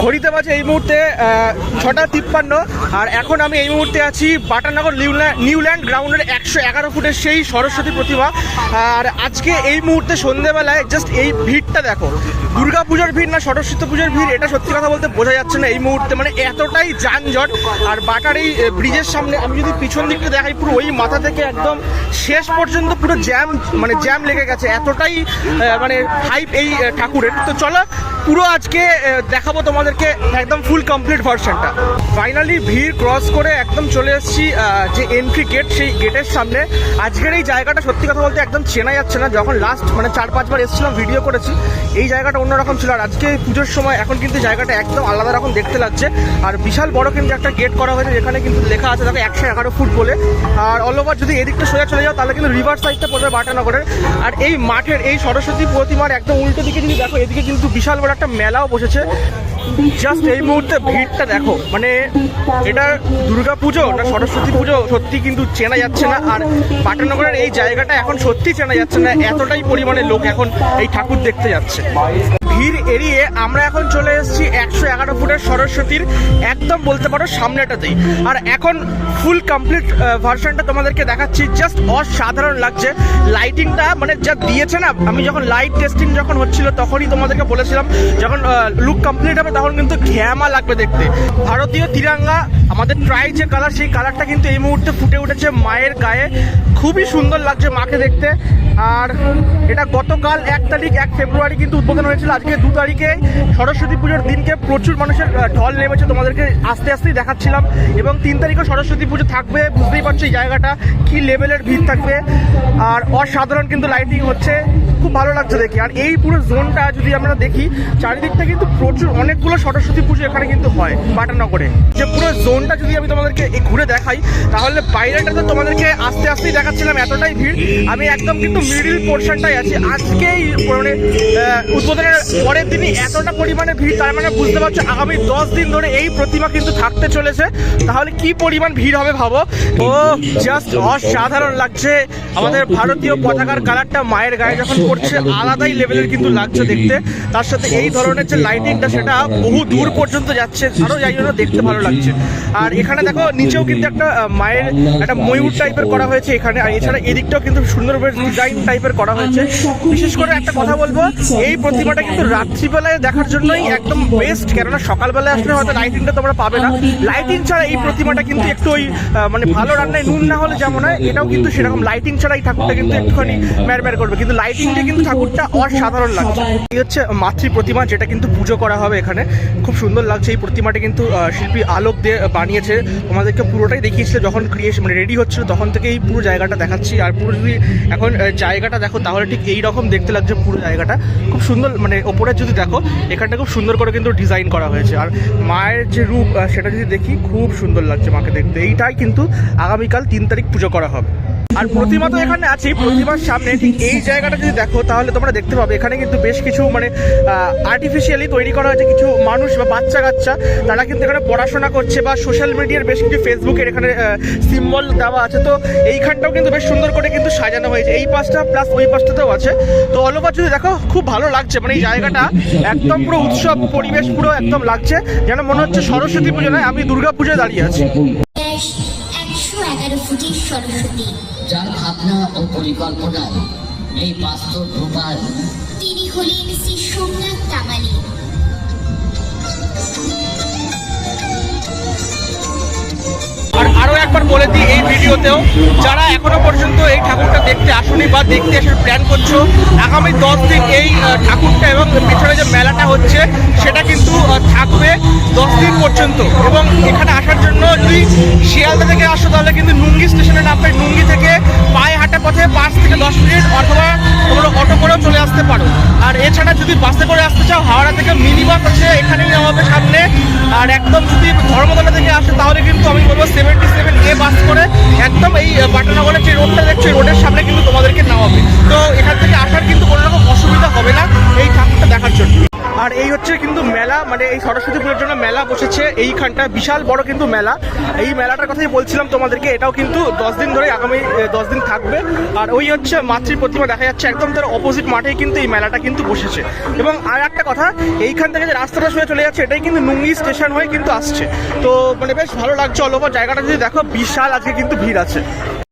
ঘড়িতে বাজে এই মুহূর্তে ছটা তিপ্পান্ন। আর এখন আমি এই মুহূর্তে আছি বাটানগর নিউল্যা- নিউল্যান্ড গ্রাউন্ডের একশো এগারো ফুটের সেই সরস্বতী প্রতিমা। আর আজকে এই মুহূর্তে সন্ধেবেলায় জাস্ট এই ভিড়টা দেখো। দুর্গা পুজোর ভিড় না সরস্বতী পুজোর ভিড়, এটা সত্যি কথা বলতে বোঝা যাচ্ছে না এই মুহূর্তে। মানে এতটাই যানজট, আর বাটার এই ব্রিজের সামনে আমি যদি পিছন দিকটা দেখাই, পুরো ওই মাথা থেকে একদম শেষ পর্যন্ত পুরো জ্যাম মানে জ্যাম লেগে গেছে। এতটাই মানে হাইপ এই ঠাকুরের। তো চলো পুরো আজকে দেখাবো তোমাদেরকে একদম ফুল কমপ্লিট ভার্সনটা ফাইনালি ভিড় ক্রস করে একদম চলে এসেছি যে এন্ট্রি গেট সেই গেটের সামনে। আজকের এই জায়গাটা সত্যি কথা বলতে একদম চেনা যাচ্ছে না। যখন লাস্ট মানে চার পাঁচবার এসেছিলাম ভিডিও করেছি, এই জায়গাটা অন্যরকম ছিল। আর আজকে পুজোর সময় এখন কিন্তু জায়গাটা একদম আলাদা রকম দেখতে লাগছে। আর বিশাল বড় কিন্তু একটা গেট করা হয়েছে, যেখানে কিন্তু লেখা আছে, দেখো, একশো এগারো ফুট বলে। আর অল ওভার যদি এদিকটা সোজা চলে যাও, তাহলে কিন্তু রিভার সাইডটা পড়বে বাটানগরের। আর এই মাঠের, এই সরস্বতী প্রতিমার একদম উল্টো দিকে যদি দেখো, এদিকে কিন্তু বিশাল বড় একটা মেলাও বসেছে। জাস্ট এই মুহূর্তে ভিড়টা দেখো। মানে এটা দুর্গা পুজো না সরস্বতী পুজো সত্যি কিন্তু চেনা যাচ্ছে না। আর পাটনগরের এই জায়গাটা এখন সত্যি চেনা যাচ্ছে না। এতটাই পরিমাণে লোক এখন এই ঠাকুর দেখতে যাচ্ছে। ভিড় এড়িয়ে আমরা এখন চলে এসেছি একশো এগারো ফুটের সরস্বতীর একদম বলতে পারো সামনেটাতেই। আর এখন ফুল কমপ্লিট ভার্সনটা তোমাদেরকে দেখাচ্ছি। জাস্ট অসাধারণ লাগছে। লাইটিংটা মানে যা দিয়েছে না, আমি যখন লাইট টেস্টিং যখন হচ্ছিল, তখনই তোমাদেরকে বলেছিলাম, যখন লুক কমপ্লিট হবে, তখন কিন্তু ঘ্যামা লাগবে দেখতে। ভারতীয় তিরাঙ্গা, আমাদের ট্রাই যে কালার সেই কালারটা কিন্তু এই মুহূর্তে ফুটে উঠেছে মায়ের গায়ে। খুবই সুন্দর লাগছে মাকে দেখতে। আর এটা গতকাল এক তারিখ, এক ফেব্রুয়ারি কিন্তু উদ্বোধন হয়েছিল। আজকে দু তারিখে সরস্বতী পুজোর দিনকে প্রচুর মানুষের ঢল নেমেছে তোমাদেরকে আস্তে আস্তেই দেখাচ্ছিলাম। এবং তিন তারিখে সরস্বতী পুজো থাকবে, বুঝতেই পারছ এই জায়গাটা, কি লেভেলের ভিড় থাকবে। আর অসাধারণ কিন্তু লাইটিং হচ্ছে। খুব ভালো লাগছে দেখি। আর এই পুরো জোনটা যদি আমরা দেখি, চারিদিকটা কিন্তু প্রচুর, অনেকগুলো সরস্বতী পুজো এখানে কিন্তু হয় পাটানগরে যে পুরো জোনটা যদি আমি তোমাদেরকে ঘুরে দেখাই, তাহলে বাইরেটা তো তোমাদেরকে আস্তে আস্তেই দেখাচ্ছিলাম, এতটাই ভিড়। আমি একদম কিন্তু মিডিল পোর্শনটাই আছি। আজকেই মানে উদ্বোধনের পরের দিনই এতটা পরিমাণে ভিড়, তার মানে বুঝতে পারছ, আগামী দশ দিন ধরে এই প্রতিমা কিন্তু থাকতে চলেছে। তাহলে কি পরিমাণ ভিড় হবে ভাবো? ও জাস্ট অসাধারণ লাগছে। আমাদের ভারতীয় পতাকার কালারটা মায়ের গায়ে যখন পড়ছে আলাদাই লেভেলের কিন্তু লাগছে দেখতে। তার সাথে এই ধরনের যে লাইটিংটা সেটা বহু দূর পর্যন্ত যাচ্ছে। আরও যাই জন্য দেখতে ভালো লাগছে। আর এখানে দেখো, নিচেও কিন্তু একটা মায়ের একটা ময়ূর টাইপের করা হয়েছে এখানে। আর এছাড়া এদিকটাও কিন্তু সুন্দর ডিজাইন টাইপের করা হয়েছে। বিশেষ করে একটা কথা বলব, এই প্রতিমাটা কিন্তু রাত্রিবেলায় দেখার জন্যই একদম বেস্ট কেননা সকালবেলায় আসলে হয়তো লাইটিংটা তোমরা পাবে না। লাইটিং ছাড়া এই প্রতিমাটা কিন্তু একটু ওই মানে ভালো রান্নায় নুন না হলে যেমন হয়, এটাও কিন্তু সেরকম। লাইটিং ছাড়া এই ঠাকুরটা কিন্তু একটুখানি ম্যার ম্যার করবে। কিন্তু লাইটিং দিয়ে কিন্তু ঠাকুরটা অসাধারণ লাগছে। এই হচ্ছে মাতৃ প্রতিমা, যেটা কিন্তু পুজো করা হবে এখানে। খুব সুন্দর লাগছে এই প্রতিমাটা কিন্তু শিল্পী আলোক দিয়ে বানিয়েছে। তোমাদেরকে পুরোটাই দেখিয়েছিল যখন ক্রিয়েশন মানে রেডি হচ্ছিল, তখন থেকে এই পুরো জায়গাটা দেখাচ্ছি। আর পুরো যদি এখন জায়গাটা দেখো, তাহলে ঠিক এই রকম দেখতে লাগছে পুরো জায়গাটা। খুব সুন্দর মানে ওপরে যদি দেখো, এখানটা খুব সুন্দর করে কিন্তু ডিজাইন করা হয়েছে। আর মায়ের যে রূপ সেটা যদি দেখি, খুব সুন্দর লাগছে মাকে দেখতে। এইটাই কিন্তু আগামীকাল তিন তারিখ পুজো করা হবে। আর প্রতিমা তো এখানে আছে, প্রতিমার সামনে, ঠিক এই জায়গাটা যদি দেখো, তাহলে তোমরা দেখতে পাবে। এখানে কিন্তু বেশ কিছু মানে আর্টিফিশিয়ালি তৈরি করা হয়েছে কিছু মানুষ বা বাচ্চা কাচ্চা তারা কিন্তু এখানে পড়াশোনা করছে বা সোশ্যাল মিডিয়ার বেশ কিছু ফেসবুকের এখানে সিম্বল দেওয়া আছে। তো এইখানটাও কিন্তু বেশ সুন্দর করে কিন্তু সাজানো হয়েছে। এই পাশটা প্লাস ওই পাশটাতেও আছে। তো অলওভার যদি দেখো, খুব ভালো লাগছে। মানে এই জায়গাটা একদম পুরো উৎসব, পরিবেশ পুরো একদম লাগছে। যেন মনে হচ্ছে সরস্বতী পুজো নয়, আমি দুর্গা পুজোয় দাঁড়িয়ে আছি। এগারো ফুটের সরস্বতী। যার ভাবনা ও পরিকল্পনায় এই বাস্তব রূপার তিনি হলেন শ্রী সোমনাথ তামালি বলে দিই এই ভিডিওতেও। যারা এখনও পর্যন্ত এই ঠাকুরটা দেখতে আসুনি বা দেখতে আসার প্ল্যান করছ, আগামী দশ দিন এই ঠাকুরটা এবং পেছনে যে মেলাটা হচ্ছে, সেটা কিন্তু থাকবে দশ দিন পর্যন্ত। এবং এখানে আসার জন্য যদি শিয়ালদা থেকে আসো, তাহলে কিন্তু নুঙ্গি স্টেশনে না নামবে। নুঙ্গি থেকে পায়ে হাঁটা পথে পাঁচ থেকে দশ মিনিট অথবা তোমরা অটো করেও চলে আসতে পারো। আর এছাড়া যদি বাসে করে আসতে চাও, হাওড়া আর একদম যদি ধর্মতলা থেকে আসে, তাহলে কিন্তু আমি বলব সেভেন্টি সেভেন এ বাস করে একদম এই পাটনাগরের যে রোডটা দেখছ, এই রোডের সামনে কিন্তু তোমাদেরকে নেওয়া হবে তো এখান থেকে আসার কিন্তু কোনো রকম অসুবিধা হবে না এই ঠাকুরটা দেখার জন্য। আর এই হচ্ছে কিন্তু মেলা মানে এই সরস্বতী পুজোর জন্য মেলা বসেছে। এইখানটা বিশাল বড় কিন্তু মেলা। এই মেলাটার কথাই বলছিলাম তোমাদেরকে, এটাও কিন্তু দশ দিন ধরে আগামী দশ দিন থাকবে। আর ওই হচ্ছে মাতৃ প্রতিমা দেখা যাচ্ছে একদম তার অপোজিট মাঠেই কিন্তু এই মেলাটা কিন্তু বসেছে। এবং আর একটা কথা, এইখান থেকে যে রাস্তাটা শুয়ে চলে যাচ্ছে, এটাই কিন্তু নুঙ্গি স্টেশন হয়ে কিন্তু আসছে। তো মানে বেশ ভালো লাগছে, অল জায়গাটা যদি দেখো, বিশাল আজকে কিন্তু ভিড় আছে।